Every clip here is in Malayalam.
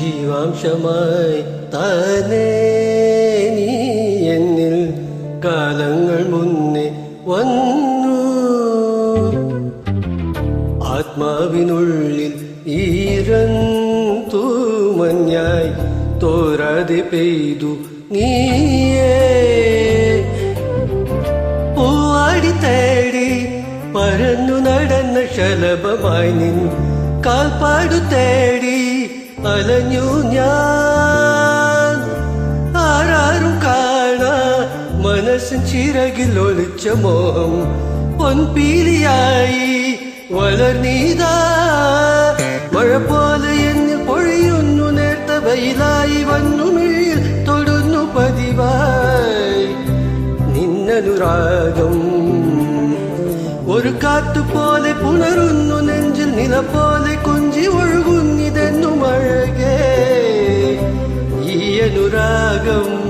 ജീവാംശമായി തലേ നീ എന്നിൽ കാലങ്ങൾ മുന്നേ വന്നു ആത്മാവിനുള്ളിൽ ഈരന്തു മഞ്ഞായി തോരാതെ പെയ്തു നീയേ തേടി പരന്നു നടന്ന ശലഭമായി നിൻ കാൽപ്പാടു തേടി അലഞ്ഞു ഞാൻ ആരാരും കാണാ മനസ്സിൻ ചിറകിൽ ഒളിച്ച മോഹം പൊൻപീലിയായി വളർന്നീതാ മഴ പോലെ എന്ന് പൊഴിയുന്നു നേർത്ത വെയിലായി വന്നു മിഴിയിൽ തൊടുന്നു പതിവായി നിന്നനുരാഗം ഒരു കാത്തുപോലെ പുണരുന്നു നെഞ്ചിൽ നിലപോലെ പോലെ കൊഞ്ചി ഒഴു రాగం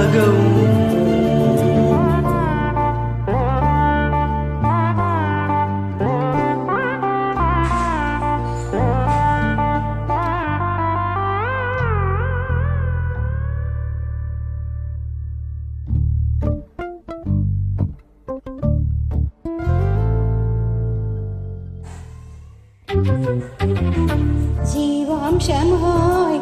जीवांशं होय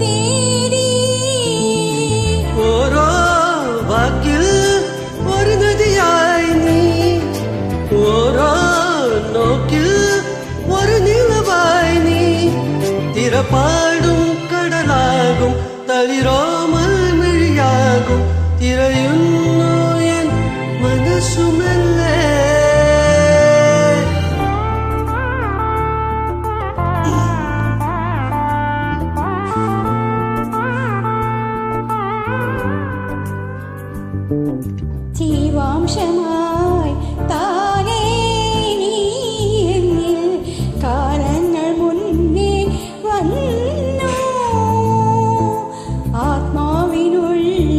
தேடி ஓரோ வாக்கில் ஒரு நதியாய் நீ ஓரோ நோக்கில் ஒரு நிலவாய் நீ திறப்பாடும் கடலாகும் தளிரோமல் மிழியாகும் திரையுன்னோ என் மனசுமே വംശമായി താനേ നീ കാലങ്ങൾ മുന്നേ വന്നു ആത്മാവിനുള്ളിൽ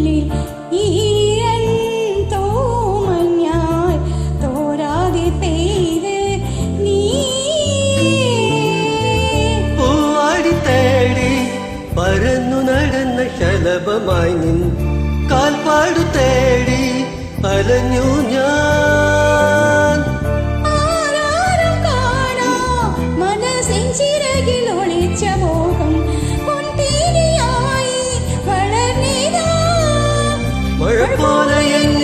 ഈരൻ തോമഞ്ഞാൽ തോരാതെ പെയ്ത് നീ പൂവാടി തേടി പരന്നു നടന്ന ശലഭമായി നിന്നു നിറഞ്ഞു ഞാൻ മോഹം പൊൻതേനിയായി